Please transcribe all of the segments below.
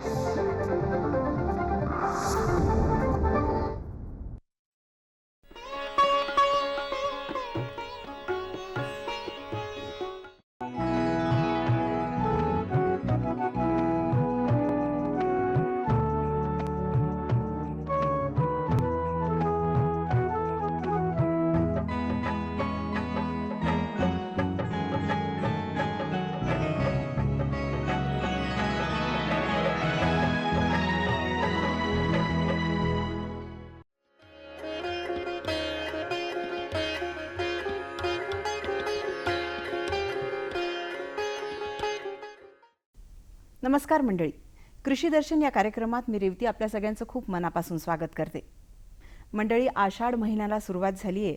you नमस्कार मंडळी. कृषी दर्शन या कार्यक्रमात मी रेवती आपल्या सगळ्यांचं खूप मनापासून स्वागत करते. मंडळी आषाढ महिन्याला सुरुवात झाली आहे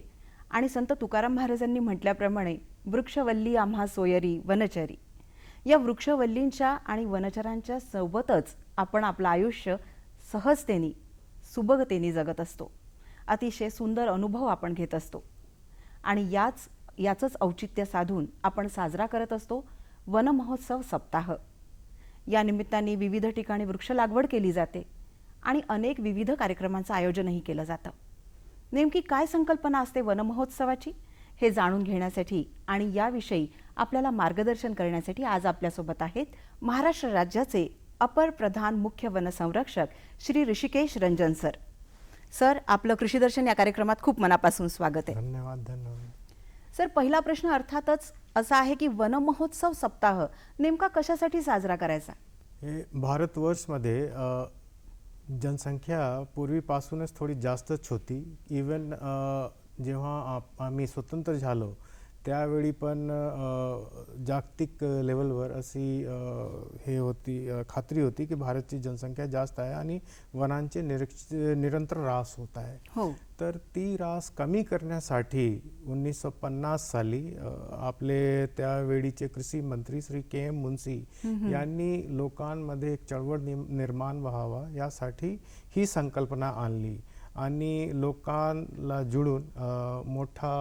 आणि संत तुकाराम महाराजांनी म्हटल्याप्रमाणे वृक्षवल्ली आम्हा सोयरी वनचरी. या वृक्षवल्लींच्या आणि वनचरांच्या सोबतच आपण आपलं आयुष्य सहजतेने सुबगतेने जगत असतो. अतिशय सुंदर अनुभव आपण घेत असतो. आणि याच याचंच औचित्य साधून आपण साजरा करत असतो वनमहोत्सव सप्ताह. या निमित्ताने विविध ठिकाणी वृक्ष लागवड केली जाते आणि अनेक विविध कार्यक्रमांचं आयोजनही केलं जातं. नेमकी काय संकल्पना असते वनमहोत्सवाची? हे जाणून घेण्यासाठी आणि याविषयी आपल्याला मार्गदर्शन करण्यासाठी आज आपल्यासोबत आहेत महाराष्ट्र राज्याचे अपर प्रधान मुख्य वनसंरक्षक श्री ऋषिकेश रंजन सर. सर आपलं कृषीदर्शन या कार्यक्रमात खूप मनापासून स्वागत आहे. धन्यवाद धन्यवाद. सर पहिला प्रश्न अर्थातच असा आहे की वनमहोत्सव सप्ताह नेमका कशासाठी साजरा करायचा? हे भारतवर्षमध्ये जनसंख्या पूर्वीपासूनच थोडी जास्तच होती. इवन जेव्हा आप- आम्ही स्वतंत्र झालो त्यावेळी पण जागतिक लेवलवर अशी हे होती खात्री होती की भारतची जनसंख्या जास्त आहे आणि वनांचे निरीक्ष निरंतर ह्रास होत आहे. हो. तर ती रास कमी करण्यासाठी उन्नीसशे पन्नास साली आपले त्यावेळीचे कृषी मंत्री श्री के एम मुन्सी यांनी लोकांमध्ये एक चळवळ निर्माण व्हावा यासाठी ही संकल्पना आणली. आणि लोकांना जुळून मोठा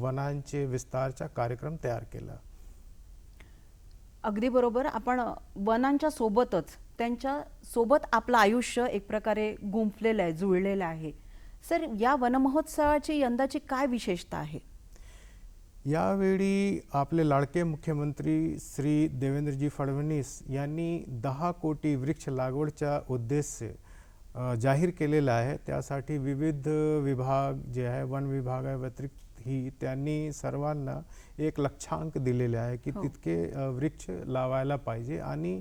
वनांचे विस्तारचा कार्यक्रम तयार केला. अगदी बरोबर. आपण वनांच्या सोबतच त्यांच्यासोबत आपलं आयुष्य एक प्रकारे गुंफलेलं आहे जुळलेलं आहे. सर या वनमहोत्सवाची यंदाची काय विशेषता आहे? यावेळी आपले लाडके मुख्यमंत्री श्री देवेंद्रजी फडणवीस यांनी दहा कोटी वृक्ष लागवडचा उद्देश जाहीर केलेला आहे. त्यासाठी विविध विभाग जे आहे वन विभागाव्यतिरिक्त ही त्यांनी सर्वांना एक लक्षांक दिलेले आहे की हो. तितके वृक्ष लावायला पाहिजे आणि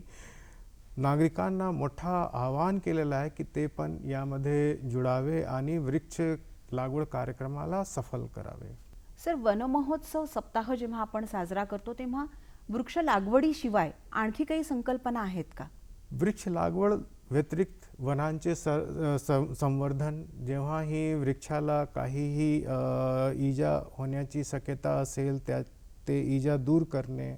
नागरिकांना मोठा आवाहन केलेलं आहे की ते पण यामध्ये जुळावे आणि वृक्ष लागवड कार्यक्रमाला सफल करावे सर वनमहोत्सव सप्ताह जेव्हा आपण साजरा करतो तेव्हा वृक्ष लागवडीशिवाय आणखी काही संकल्पना आहेत का वृक्ष लागवड व्यतिरिक्त वनांचे स संवर्धन जेव्हा ही वृक्षाला काहीही इजा होण्याची शक्यता असेल त्या ते इजा दूर करणे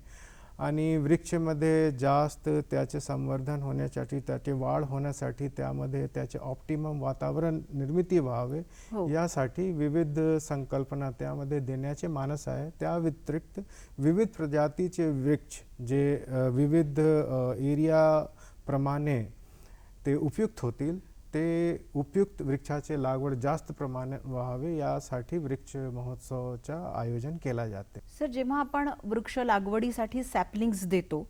आणि वृक्षमध्ये जास्त त्याचे संवर्धन होण्यासाठी त्याची वाढ होण्यासाठी त्यामध्ये त्याचे ऑप्टिमम वातावरण निर्मिती व्हावे हो. यासाठी विविध संकल्पना त्यामध्ये देण्याचे मानस आहे त्या व्यतिरिक्त विविध प्रजातीचे वृक्ष जे विविध एरियाप्रमाणे ते उपयुक्त होतील. ते उपयुक्त वृक्षाचे लागवड जास्त प्रमाणात व्हावे यासाठी वृक्ष महोत्सवाचा आयोजन केला जाते. सर जेव्हा आपण वृक्ष लागवडीसाठी सॅपलिंग्स देतो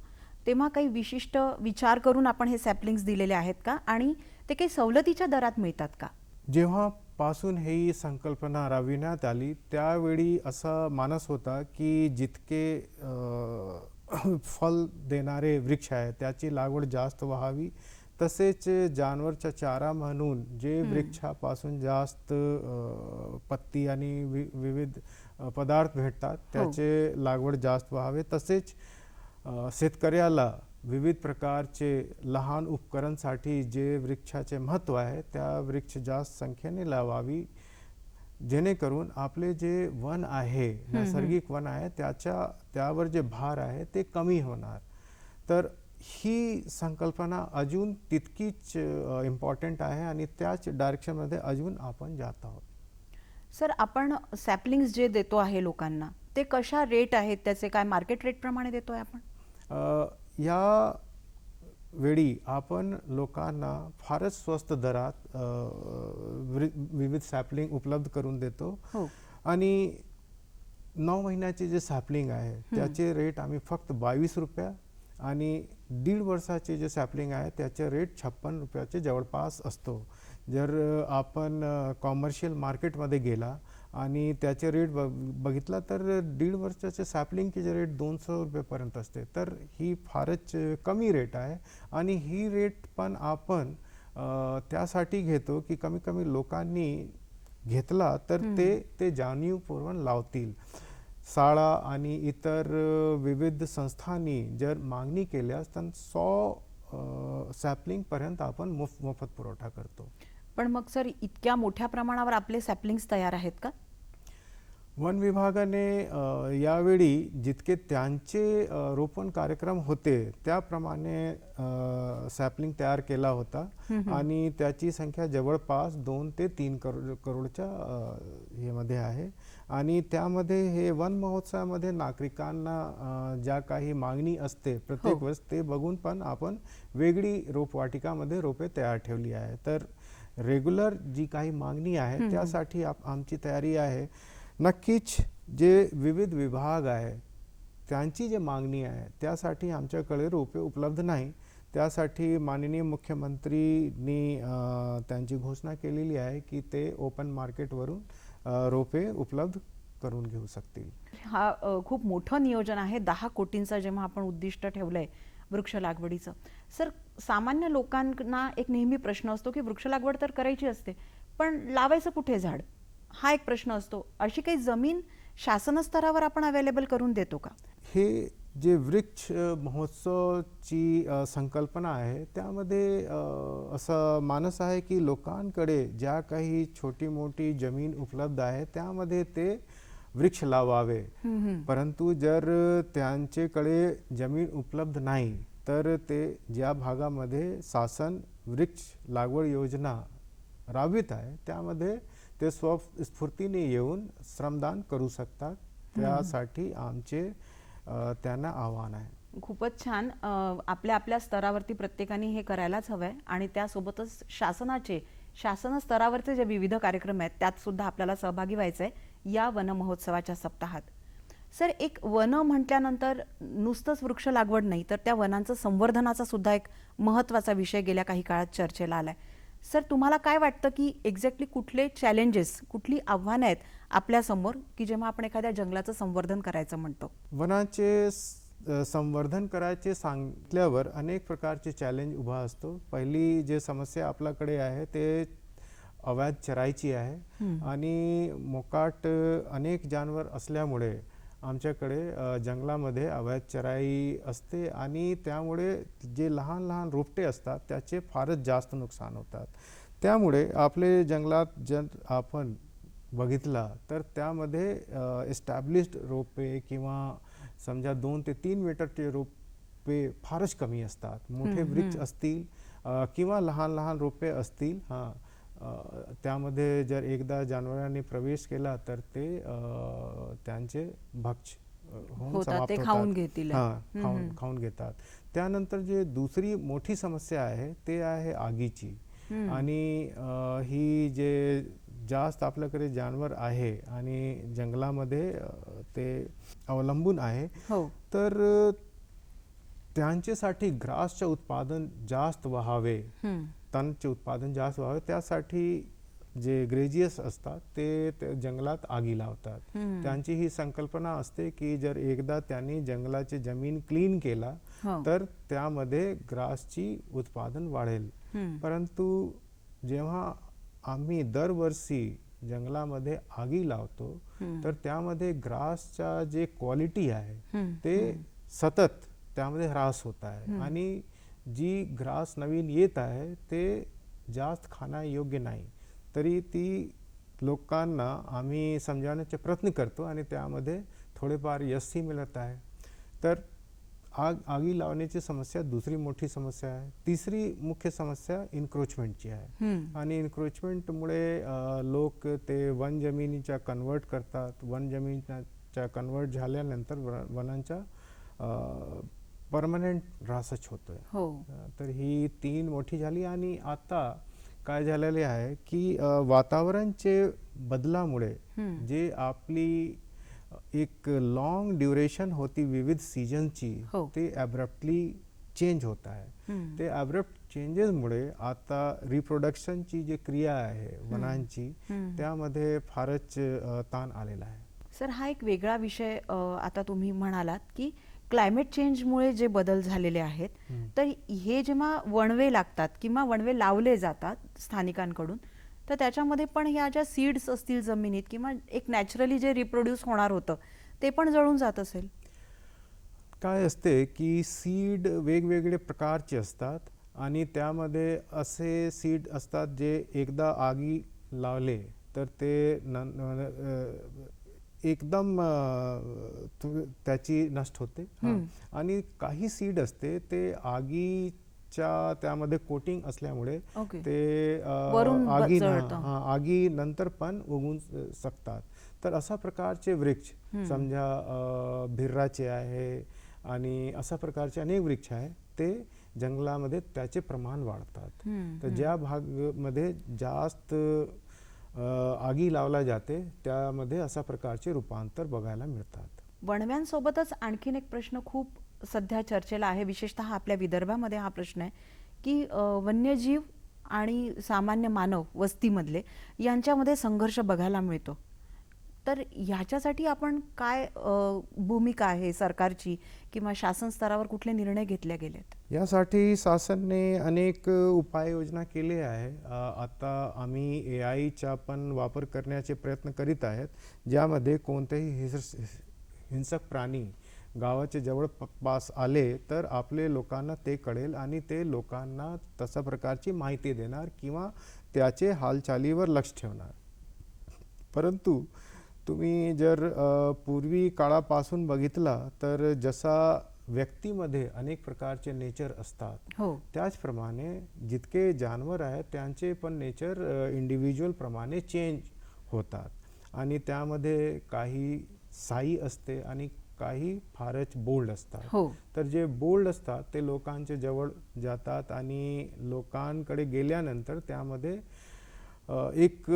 तेव्हा काही विशिष्ट विचार करून आपण हे सॅपलिंग्स दिलेले आहेत का? आणि ते काही सवलतीच्या दरात मिळतात का? जेव्हापासून ही संकल्पना राबविण्यात आली त्यावेळी असा मानस होता की जितके फल देणारे वृक्ष आहे त्याची लागवड जास्त व्हावी तसेच जानवरचा चारा म्हणून जे वृक्षापासून जास्त पत्ती आणि वि विविध पदार्थ भेटतात त्याचे लागवड जास्त व्हावे. तसेच शेतकऱ्याला विविध प्रकारचे लहान उपकरणसाठी जे वृक्षाचे महत्त्व आहे त्या वृक्ष जास्त संख्येने लावावी जेणेकरून आपले जे वन आहे नैसर्गिक वन आहे त्याच्या त्यावर जे भार आहे ते कमी होणार. तर ही संकल्पना अजून तितकीच इम्पॉर्टंट आहे आणि त्याच डायरेक्शनमध्ये अजून आपण जात आहोत. सर आपण सॅपलिंग्स जे देतो आहे लोकांना ते कशा रेट आहेत? त्याचे काय मार्केट रेट प्रमाणे देतोय आपण? या वेळी आपण लोकांना फारच स्वस्त दरात विविध सॅपलिंग उपलब्ध करून देतो. हो. आणि नऊ महिन्याचे जे सॅपलिंग आहे त्याचे रेट आम्ही फक्त बावीस रुपया आणि दीड वर्षाचे जे सॅपलिंग आहे त्याचे रेट छप्पन रुपयाचे जवळपास असतो. जर आपण कॉमर्शियल मार्केटमध्ये गेला आणि त्याचे रेट बघ बघितला तर दीड वर्षाचे सॅपलिंगचे जे रेट दोनशे रुपयेपर्यंत असते. तर ही फारच कमी रेट आहे आणि ही रेट पण आपण त्यासाठी घेतो की कमी कमी लोकांनी घेतला तर ते ते जाणीवपूर्वक लावतील. शाळा आणि इतर विविध संस्थांनी जर मागणी केल्यास तर सौ सॅपलिंगपर्यंत आपण मुफ मोफत पुरवठा करतो. पण मग सर इतक्या मोठ्या प्रमाणावर आपले सॅपलिंग्स तयार आहेत का? वन विभागाने यावेळी जितके त्यांचे रोपण कार्यक्रम होते त्याप्रमाणे सॅपलिंग तयार केला होता. आणि त्याची संख्या जवळपास दोन ते तीन करोड करोडच्या अ, हेमध्ये आहे. आणि त्यामध्ये हे वन महोत्सवामध्ये नागरिकांना ज्या काही मागणी असते प्रत्येक हो. वेळेस ते बघून पण आपण वेगळी रोपवाटिकामध्ये रोपे तयार ठेवली आहे. तर रेग्युलर जी काही मागणी आहे त्यासाठी आमची तयारी आहे. नक्कीच जे विविध विभाग आहे त्यांची जे मागणी आहे त्यासाठी आमच्याकडे रोपे उपलब्ध नाही. त्यासाठी माननीय मुख्यमंत्रीनी त्यांची घोषणा केलेली आहे की ते ओपन मार्केटवरून रोपे उपलब्ध करून घेऊ शकतील. हा खूप मोठं नियोजन आहे. दहा कोटींचं जेव्हा आपण उद्दिष्ट ठेवलंय वृक्ष लागवडीचं. सर सामान्य लोकांना एक नेहमी प्रश्न असतो की वृक्ष लागवड तर करायची असते पण लावायचं कुठे झाड? हा एक प्रश्न असतो. अशी काही जमीन शासन स्तरावर आपण अवेलेबल करून देतो का? हे जे वृक्ष महोत्सवची संकल्पना आहे त्यामध्ये असं मानस आहे की लोकांकडे ज्या काही छोटी मोठी जमीन उपलब्ध आहे त्यामध्ये ते वृक्ष लावावे. परंतु जर त्यांच्याकडे जमीन उपलब्ध नाही तर ते ज्या भागामध्ये शासन वृक्ष लागवड योजना राबवित आहे त्यामध्ये ते स्वस्फूर्तीने येऊन श्रमदान करू शकतात. त्यासाठी आमचे त्यांना आव्हान आहे. खूपच छान. आपल्या आपल्या स्तरावरती प्रत्येकाने हे करायलाच हवंय आणि त्यासोबतच शासनाचे शासन स्तरावरचे जे विविध कार्यक्रम आहेत त्यात सुद्धा आपल्याला सहभागी व्हायचंय या वन महोत्सवाच्या सप्ताहात. सर एक वन म्हटल्यानंतर नुसतंच वृक्ष लागवड नाही तर त्या वनांचं संवर्धनाचा सुद्धा एक महत्त्वाचा विषय गेल्या काही काळात चर्चेला आलाय. सर तुम्हाला काय वाटतं की एक्झॅक्टली कुठले चॅलेंजेस कुठली आव्हानं आहेत आपल्यासमोर की जेव्हा आपण एखाद्या जंगलाचं संवर्धन करायचं म्हणतो. वनाचे संवर्धन करायचे सांगितल्यावर अनेक प्रकारचे चॅलेंज उभा असतो. पहिली जे समस्या आपल्याकडे आहे ते अवैध चराईची आहे. आणि मोकाट अनेक जानवर असल्यामुळे आमच्याकडे जंगलामध्ये अवैध चराई असते आणि त्यामुळे जे लहान लहान रोपटे असतात त्याचे फारच जास्त नुकसान होतात. त्यामुळे आपले जंगलात जर आपण बघितला तर त्यामध्ये एस्टॅब्लिश्ड रोपे किंवा समजा दोन ते तीन मीटरचे रोपे फारच कमी असतात मोठे वृक्ष असतील किंवा लहान लहान रोपे असतील हां त्यामध्ये जर एकदा जनावरांनी प्रवेश केला तर ते त्यांचे भक्ष होऊन समाप्त. खाऊन घेतील. हां, खाऊन. खाऊन घेतात त्यानंतर जे दुसरी मोठी समस्या आहे ते आहे आगीची आणि ही जे जास्त आपल्याकडे जानवर आहे आणि जंगलामध्ये ते अवलंबून आहे हो तर त्यांच्यासाठी ग्रासचे उत्पादन जास्त व्हावे. तणचे उत्पादन जास्त व्हावे त्यासाठी जे ग्रेजियस असतात ते ते जंगलात आगी लावतात. त्यांची ही संकल्पना असते की जर एकदा त्यांनी जंगलाची जमीन क्लीन केला हो. तर त्यामध्ये ग्रासची उत्पादन वाढेल. परंतु जेव्हा आम्ही दरवर्षी जंगलामध्ये आगी लावतो. तर त्यामध्ये ग्रासच्या जे क्वालिटी आहे. ते सतत त्यामध्ये ह्रास होत आहे. आणि जी ग्रास नवीन येत आहे ते जास्त खाण्यायोग्य नाही. तरी ती लोकांना आम्ही समजावण्याचे प्रयत्न करतो आणि त्यामध्ये थोडेफार यशही मिळत आहे. तर आग आगी लावण्याची समस्या दुसरी मोठी समस्या आहे. तिसरी मुख्य समस्या इन्क्रोचमेंटची आहे. आणि इन्क्रोचमेंटमुळे लोक ते वन जमिनीच्या कन्वर्ट करतात. वन जमिनीच्या कन्वर्ट झाल्यानंतर वन- वनांच्या परमनंट ऱ्हासच होतोय. हो. तर ही तीन मोठी झाली आणि आता काय झालेले आहे की वातावरणचे बदलामुळे. जे आपली एक लॉंग ड्युरेशन होती विविध सीजनची हो. ते ॲब्रप्टली चेंज होत आहे. ते ॲब्रप्ट चेंजेसमुळे आता रिप्रोडक्शनची जी क्रिया आहे वनांची. त्यामध्ये फारच ताण आलेला आहे सर हा एक वेगळा विषय आता तुम्ही म्हणालात की क्लायमेट चेंजमुळे जे बदल झालेले आहेत. तर हे जेव्हा वणवे लागतात किंवा वणवे लावले जातात स्थानिकांकडून तर त्याच्यामध्ये पण ह्या ज्या सीड्स असतील जमिनीत किंवा एक नॅचरली जे रिप्रोड्यूस होणार होतं ते पण जळून जात असेल. काय असते की सीड वेगवेगळे प्रकारचे असतात आणि त्यामध्ये असे सीड असतात जे एकदा आगी लावले तर ते न एकदम त्याची नष्ट होते. आणि काही सीड असते ते आगीच्या त्यामध्ये कोटिंग असल्यामुळे. ते आगी आगी नंतर पण उगून अ, शकतात तर अशा प्रकारचे वृक्ष. समजा भिर्राचे आहे आणि अशा प्रकारचे अनेक वृक्ष आहे ते जंगलामध्ये त्याचे प्रमाण वाढतात तर. ज्या भागमध्ये जास्त अ, आगी लावला जाते त्यामध्ये अशा प्रकारचे रूपांतर बघायला मिळतात वणव्यांसोबतच आणखीन एक प्रश्न खूप सध्या चर्चेला आहे विशेषतः आपल्या विदर्भामध्ये हा प्रश्न आहे की वन्यजीव आणि सामान्य मानव वस्तीमधले यांच्यामध्ये संघर्ष बघायला मिळतो. तर ह्याच्यासाठी आपण काय भूमिका आहे सरकारची किंवा शासन स्तरावर कुठले निर्णय घेतले गेलेत? यासाठी शासनने अनेक उपाययोजना केले आहे. आता आम्ही ए आयचा पण वापर करण्याचे प्रयत्न करीत आहेत ज्यामध्ये कोणतेही हिंस हिंसक प्राणी गावाच्या जवळपास आले तर आपले लोकांना ते कळेल आणि ते लोकांना तशा प्रकारची माहिती देणार किंवा त्याचे हालचालीवर लक्ष ठेवणार. परंतु तुम्ही जर पूर्वी काळापासून बघितला तर जसा व्यक्तीमध्ये अनेक प्रकारचे नेचर असतात हो. त्याचप्रमाणे जितके जानवर आहेत त्यांचे पण नेचर इंडिव्हिज्युअल प्रमाणे चेंज होतात. आणि त्यामध्ये काही साई असते आणि काही फारच बोल्ड असतात हो तर जे बोल्ड असतात ते लोकांच्या जवळ जातात आणि लोकांकडे गेल्यानंतर त्यामध्ये अ, एक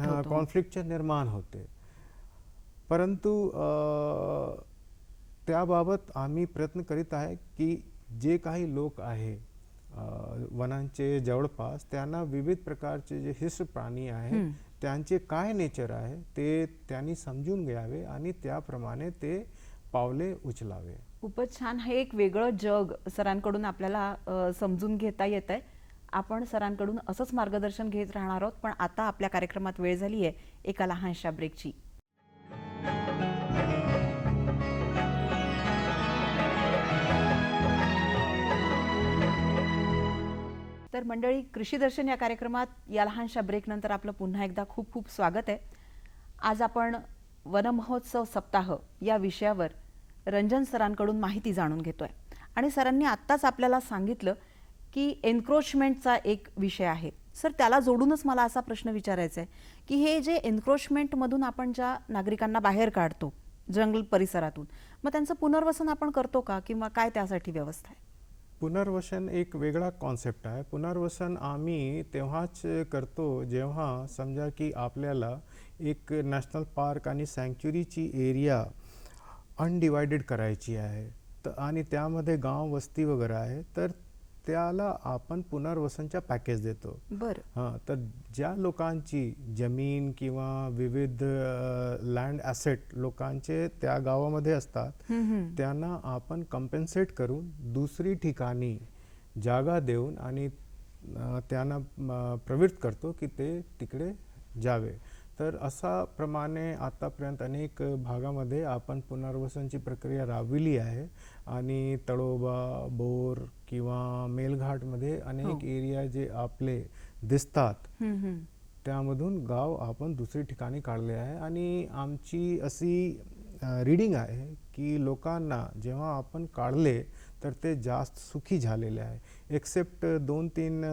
हा, होतो. कॉन्फ्लिक्टचे निर्माण होते परंतु अ, त्याबाबत आम्ही प्रयत्न करीत आहे की जे काही लोक आहे अ, वनांचे जवळपास त्यांना विविध प्रकारचे जे हिस्र प्राणी हम्म. त्यांचे काय नेचर आहे ते त्यांनी समजून घ्यावे आणि त्याप्रमाणे ते पावले उचलावे. खूपच छान. हे एक वेगळं जग सरांकडून आपल्याला समजून घेता येत आहे आपण सरांकडून असंच मार्गदर्शन घेत राहणार आहोत पण आता आपल्या कार्यक्रमात वेळ झाली आहे एका लहानशा ब्रेकची तर मंडळी कृषी दर्शन या कार्यक्रमात या लहानशा ब्रेकनंतर आपलं पुन्हा एकदा खूप खूप स्वागत आहे. आज आपण वनमहोत्सव सप्ताह या विषयावर रंजन सरांकडून माहिती जाणून घेतोय. आणि सरांनी आत्ताच आपल्याला सांगितलं की एन्क्रोचमेंटचा एक विषय आहे. सर त्याला जोडूनच मला असा प्रश्न विचारायचा आहे की हे जे एन्क्रोचमेंटमधून आपण ज्या नागरिकांना बाहेर काढतो जंगल परिसरातून मग त्यांचं पुनर्वसन आपण करतो का किंवा काय त्यासाठी व्यवस्था आहे? पुनर्वसन एक वेगळा कॉन्सेप्ट आहे. पुनर्वसन आम्ही तेव्हाच करतो जेव्हा समजा की आपल्याला एक नॅशनल पार्क आणि सँक्च्युरीची एरिया अनडिवायडेड करायची आहे. तर आणि त्यामध्ये गाव वस्ती वगैरे आहे. तर त्याला आपण पुनर्वसनच्या पॅकेज देतो. बरं. हां तर ज्या लोकांची जमीन किंवा विविध लँड ॲसेट लोकांचे त्या गावामध्ये असतात. त्यांना आपण कम्पेन्सेट करून दुसरी ठिकाणी जागा देऊन आणि त्यांना प्रवृत्त करतो की ते तिकडे जावे. तर असा प्रमाणे आतापर्यंत अनेक भागामध्ये आपण पुनर्वसनची प्रक्रिया राबविली आहे आणि तळोबा बोर किंवा मेलघाटमध्ये अनेक हो. एरिया जे आपले दिसतात. त्यामधून गाव आपण दुसरी ठिकाणी काढले आहे आणि आमची अशी रीडिंग आहे की लोकांना जेव्हा आपण काढले तर ते जास्त सुखी झालेले आहे. एक्सेप्ट दोन तीन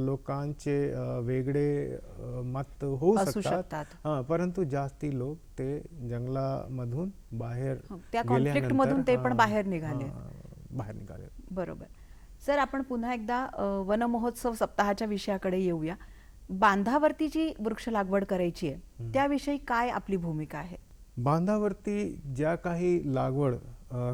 लोकांचे वेगळे मत होऊ शकतात. हां, परंतु जास्ती लोक ते जंगलामधून बाहेर हो, त्या conflict मधून ते पण बाहेर निघाले. बाहेर निघाले. बरोबर. सर आपण पुन्हा एकदा अ, वन महोत्सव सप्ताहाच्या विषयाकडे येऊया. बांधावरती जी वृक्ष लागवड करायची आहे त्याविषयी काय आपली भूमिका आहे? बांधावरती ज्या काही लागवड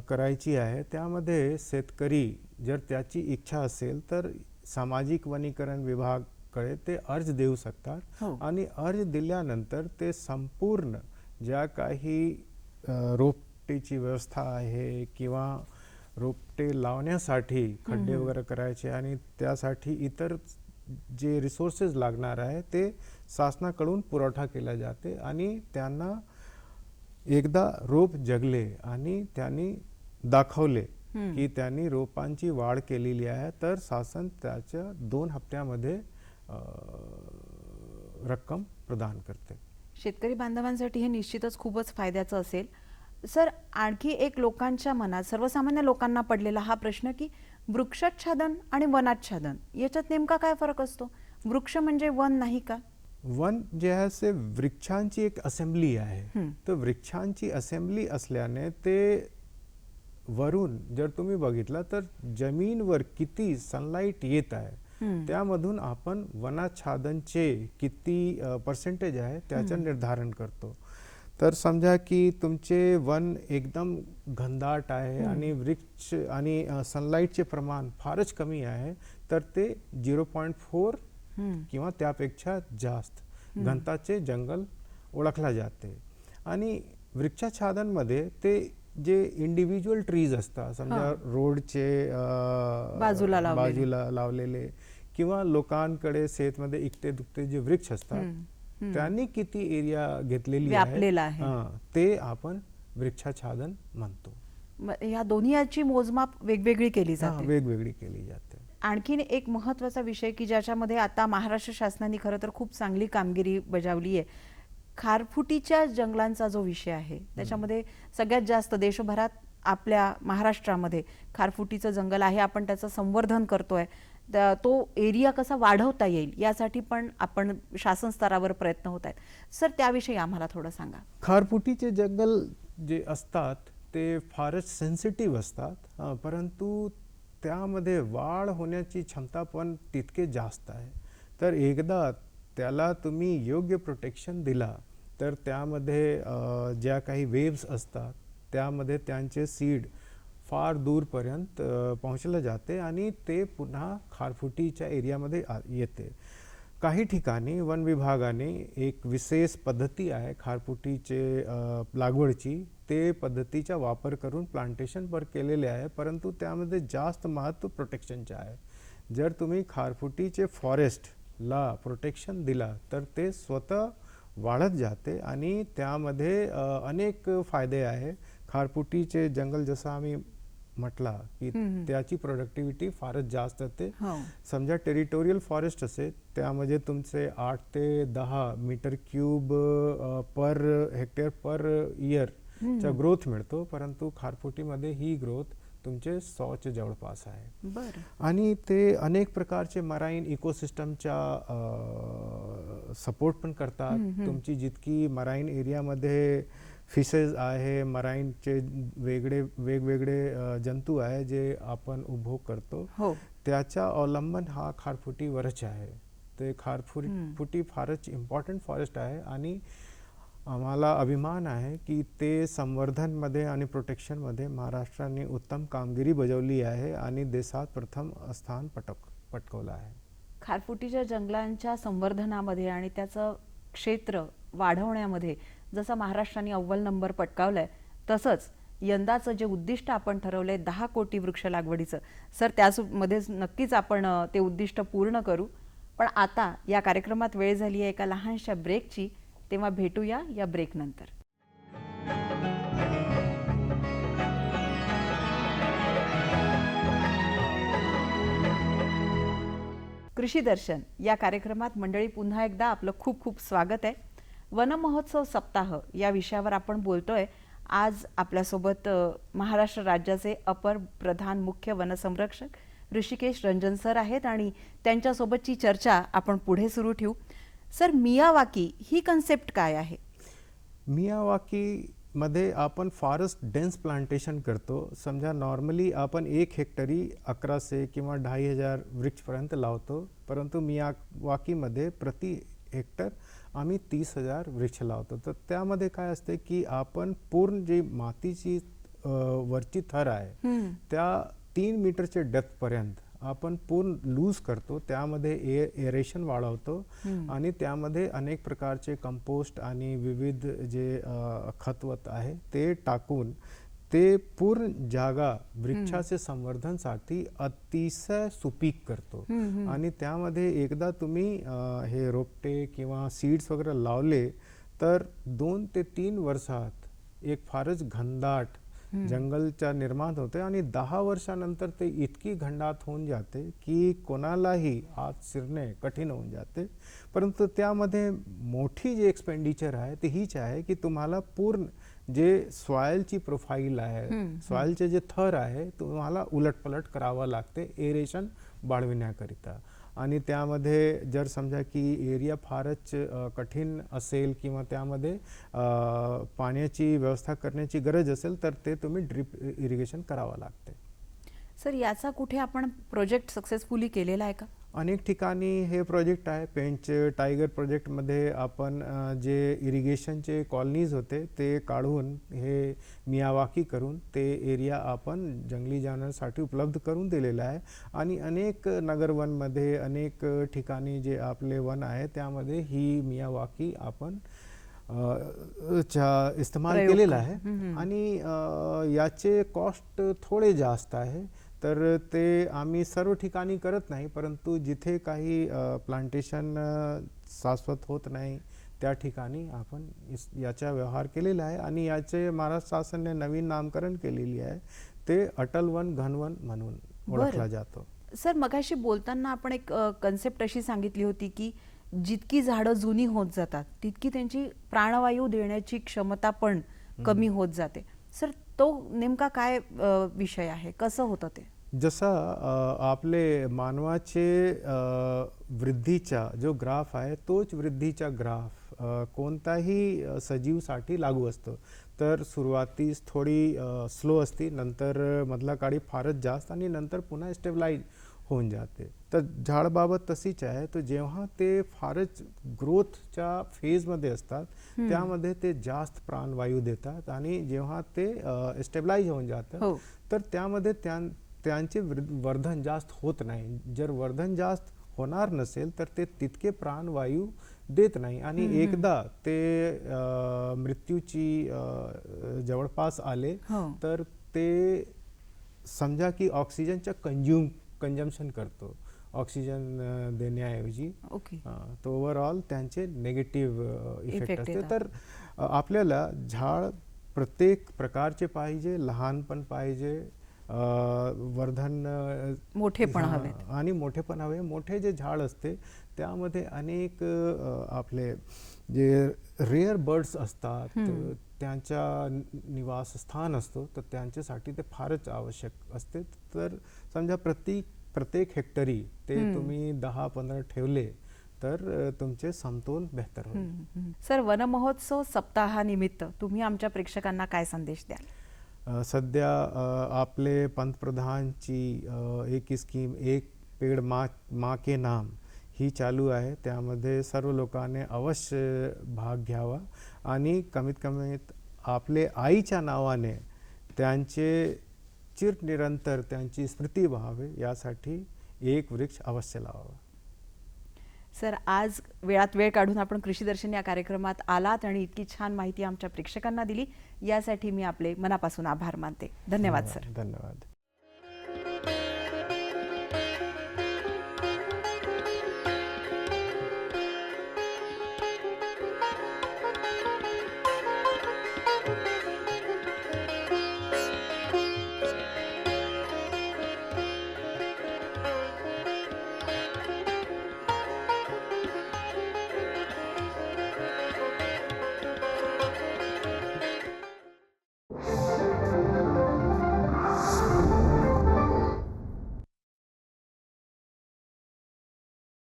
करायची आहे त्यामध्ये शेतकरी जर त्याची इच्छा असेल तर सामाजिक वनीकरण विभागाकडे ते अर्ज देऊ शकतात हो. आणि अर्ज दिल्यानंतर ते संपूर्ण ज्या काही रोपटेची व्यवस्था आहे किंवा रोपटे लावण्यासाठी खड्डे वगैरे करायचे आणि त्यासाठी इतर जे रिसोर्सेस लागणार आहे ते शासनाकडून पुरवठा केला जाते आणि त्यांना एकदा रोप जगले आणि त्यांनी दाखवले. की त्यांनी रोपांची वाढ केलेली आहे तर शासन त्याच्या दोन हप्त्यामध्ये रक्कम प्रदान करते. शेतकरी बांधवांसाठी हे निश्चितच खूपच फायद्याचं असेल. सर आणखी एक लोकांच्या मनात सर्वसामान्य लोकांना पडलेला हा प्रश्न की वृक्षाच्छादन आणि वनाच्छादन याच्यात नेमका काय फरक असतो? वृक्ष म्हणजे वन नाही का? वन जे आहे ते वृक्षांची एक असेंब्ली आहे. तर वृक्षांची असेंब्ली असल्याने ते वरून जर तुम्ही बघितलं तर जमीनवर किती सनलाईट येत आहे. त्यामधून आपण वनाच्छादनचे किती पर्सेंटेज आहे त्याचं निर्धारण करतो तर समजा की तुमचे वन एकदम घनदाट आहे आणि वृक्ष आणि सनलाईटचे प्रमाण फारच कमी आहे तर ते झिरो पॉईंट फोर. किंवा त्यापेक्षा जास्त. घनताचे जंगल ओळखला जाते. आणि वृक्षाच्छादनमध्ये ते जे इंडिव्हिज्युअल ट्रीज असतात समजा रोडचे बाजूला लावलेले. बाजूला लावलेले किंवा लोकांकडे शेतमध्ये इकते दुखते जे वृक्ष असतात. त्यांनी किती एरिया घेतलेली आहे. हां, ते आपण वृक्षाच्छादन म्हणतो. म- या दोन्ही याची मोजमाप वेगवेगळी केली जाते. वेगवेगळी केली जाते. आणखीन एक महत्त्वाचा विषय की ज्याच्यामध्ये आता महाराष्ट्र शासनाने खरं तर खूप चांगली कामगिरी बजावली आहे. खारफुटीच्या जंगलांचा जो विषय आहे त्याच्यामध्ये सगळ्यात जास्त देशभरात आपल्या महाराष्ट्रामध्ये खारफुटीचं जंगल आहे आपण त्याचं संवर्धन करतोय. त्या- तो एरिया कसा वाढवता येईल यासाठी पण आपण शासन स्तरावर प्रयत्न होत आहेत. सर त्याविषयी आम्हाला थोडं सांगा. खारफुटीचे जंगल जे असतात ते फारच सेन्सिटिव्ह असतात परंतु त्यामध्ये वाढ होण्याची क्षमता पण तितके जास्त आहे. तर एकदा त्याला तुम्ही योग्य प्रोटेक्शन दिला तर त्यामध्ये ज्या काही वेव्स असतात त्यामध्ये त्यांचे सीड फार दूरपर्यंत पोहोचलं जाते आणि ते पुन्हा खारफुटीच्या एरियामध्ये आ- येते. काही ठिकाणी वन विभागाने एक विशेष पद्धती आहे खारफुटीचे लागवडची ते पद्धतीचा वापर करून प्लांटेशन पर केलेले आहे परंतु त्यामध्ये जास्त महत्त्व प्रोटेक्शनचे आहे. जर तुम्ही खारफुटीचे फॉरेस्टला प्रोटेक्शन दिला तर ते स्वतः वाढत जाते आणि त्यामध्ये अनेक फायदे आहे. खारफुटीचे जंगल जसं आम्ही म्हटला की. त्याची प्रोडक्टिव्हिटी फारच जास्त असते. हो. समजा टेरिटोरियल फॉरेस्ट असेल त्यामध्ये तुमचे आठ ते दहा metre cube per hectare per इयरचा growth मिळतो परंतु खारफुटीमध्ये ही ग्रोथ तुमचे सौच्या जवळपास आहे. बरं. आणि ते अनेक प्रकारचे मराईन इकोसिस्टमच्या सपोर्ट पण करतात. तुमची जितकी मराईन एरियामध्ये फिशेस आहे मराईनचे वेगळे वेगवेगळे जंतू आहे जे आपण उभो करतो हो. त्याचा अवलंबन हा खारफुटीवरच आहे. ते खारफुटी. फुटी फारच इम्पॉर्टंट फॉरेस्ट आहे आणि आम्हाला अभिमान आहे की ते संवर्धनमध्ये आणि प्रोटेक्शनमध्ये महाराष्ट्राने उत्तम कामगिरी बजावली आहे आणि देशात प्रथम स्थान पटक पटकवलं आहे. खारफुटीच्या जंगलांच्या संवर्धनामध्ये आणि त्याचं क्षेत्र वाढवण्यामध्ये जसं महाराष्ट्राने अव्वल नंबर पटकावलाय तसंच यंदाचं जे उद्दिष्ट आपण ठरवलंय दहा कोटी वृक्ष लागवडीचं सर त्यामध्येच नक्कीच आपण ते उद्दिष्ट पूर्ण करू. पण आता या कार्यक्रमात वेळ झाली आहे एका लहानशा ब्रेकची तेव्हा भेटूया या ब्रेकनंतर कृषी दर्शन या कार्यक्रमात मंडळी पुन्हा एकदा आपलं खूप खूप स्वागत आहे. वनमहोत्सव सप्ताह या विषयावर आपण बोलतोय. आज आपल्यासोबत महाराष्ट्र राज्याचे अपर प्रधान मुख्य वनसंरक्षक ऋषिकेश रंजन सर आहेत आणि त्यांच्यासोबतची चर्चा आपण पुढे सुरू ठेवू. सर मियावाकी ही कन्सेप्ट काय आहे? मियावाकी मध्ये आपण फारच डेन्स प्लांटेशन करतो. समजा नॉर्मली आपण एक हेक्टरी अकराशे किंवा ढाई हजार वृक्षपर्यंत लावतो. परंतु मियावाकीमध्ये प्रति हेक्टर आम्ही तीस हजार वृक्ष लावतो. तर त्यामध्ये काय असते की आपण पूर्ण जी मातीची वरची थर आहे. त्या तीन मीटरच्या डेप्थपर्यंत आपण पूर्ण लूज करतो त्यामध्ये ए एरेशन वाढवतो. आणि त्यामध्ये अनेक प्रकारचे कंपोस्ट आणि विविध जे खतवत आहे ते टाकून ते पूर्ण जागा वृक्षाचे संवर्धनसाठी अतिशय सुपीक करतो. आणि त्यामध्ये एकदा तुम्ही हे रोपटे किंवा सीड्स वगैरे लावले तर दोन ते तीन वर्षात एक फारच घनदाट. जंगलच्या निर्माण होते आणि दहा वर्षानंतर ते इतकी घनदाट होऊन जाते की कोणालाही आत शिरणे कठीण होऊन जाते. परंतु त्यामध्ये मोठी जी एक्सपेंडिचर आहे ती हीच आहे की तुम्हाला पूर्ण जे सॉइलची प्रोफाईल आहे. सॉइलचे जे थर आहे तुम्हाला उलटपलट करावं लागते एरेशन वाढविण्याकरिता. आणि त्यामध्ये जर समजा की एरिया फारच कठीण असेल किंवा त्यामध्ये पाण्याची व्यवस्था करण्याची गरज असेल तर ते तुम्ही ड्रिप इरिगेशन करावं लागते. सर याचा कुठे आपण प्रोजेक्ट सक्सेसफुली केलेला आहे का? अनेक ठिकाणी हे प्रोजेक्ट आहे. पेंच टायगर प्रोजेक्टमध्ये आपण जे इरिगेशनचे कॉलनीज होते ते काढून हे मियावाकी करून ते एरिया आपण जंगली जानवरसाठी उपलब्ध करून दिलेलं आहे. आणि अनेक नगरवनमध्ये अनेक ठिकाणी जे आपले वन आहे त्यामध्ये ही मियावाकी आपण चा इस्तेमाल केलेला आहे. आणि याचे कॉस्ट थोडे जास्त आहे. तर ते आम्ही सर्व ठिकाणी करत नाही परंतु जिथे काही प्लांटेशन शाश्वत होत नाही त्या ठिकाणी आपण इस याचा व्यवहार केलेला आहे आणि याचे महाराष्ट्र शासनाने नवीन नामकरण केलेली आहे. ते अटल वन घनवन म्हणून. ओळखला जातो. सर मगाशी बोलताना आपण एक कन्सेप्ट अशी सांगितली होती की जितकी झाडं जुनी होत जातात तितकी त्यांची प्राणवायू देण्याची क्षमता पण कमी होत जाते. सर तो नेमका काय विषय आहे? कसं होतं ते? जसा आपले मानवाचे वृद्धीचा जो ग्राफ आहे तोच वृद्धीचा ग्राफ कोणताही सजीवसाठी लागू असतो. तर सुरुवातीस थोडी स्लो असते नंतर मधला काळी फारच जास्त आणि नंतर पुन्हा स्टेबलाइज होऊन जाते. तर झाडबाबत तशीच आहे. तर जेव्हा ते फारच ग्रोथच्या फेजमध्ये असतात. त्यामध्ये ते जास्त प्राणवायू देतात आणि जेव्हा ते स्टेबलाइज होऊन जातं हो. तर त्यामध्ये त्या त्यांचे वर्धन जास्त होत नाही. जर वर्धन जास्त होणार नसेल तर ते तितके प्राणवायू देत नाही. आणि. एकदा ते मृत्यूची जवळपास आले हो. तर ते समजा की ऑक्सिजनच्या कंज्युम कंजम्पशन करतो ऑक्सिजन देण्याऐवजी. ओके. तर ओव्हरऑल त्यांचे निगेटिव्ह इफेक्ट असते. तर आपल्याला झाड प्रत्येक प्रकारचे पाहिजे लहान पण पाहिजे वर्धन अ, मोठे पण हा, हवेत आणि मोठे पण हवे. मोठे जे झाड असते त्यामध्ये अनेक आपले जे रेअर बर्ड्स असतात त्यांच्या निवासस्थान असतो तर त्यांच्यासाठी ते फारच आवश्यक असते. तर समजा प्रत्येक प्रत्येक हेक्टरी ते. तुम्ही दहा पंधरा ठेवले तर तुमचे समतोल बेहतर होईल. सर वनमहोत्सव सप्ताहानिमित्त तुम्ही आमच्या प्रेक्षकांना काय संदेश द्याल? सध्या आपले पंतप्रधानची एक स्कीम एक पेड मा मा के नाम ही चालू आहे. त्यामध्ये सर्व लोकांनी अवश्य भाग घ्यावा आणि कमीत कमीत आपले आईच्या नावाने त्यांचे चिरनिरंतर त्यांची स्मृती व्हावे यासाठी एक वृक्ष अवश्य लावावा. सर आज वेळात वेळ काढून आपण कृषी दर्शन या कार्यक्रमात आलात आणि इतकी छान माहिती आमच्या प्रेक्षकांना दिली. यासाठी मी आपले मनापासून आभार मानते. धन्यवाद सर. धन्यवाद.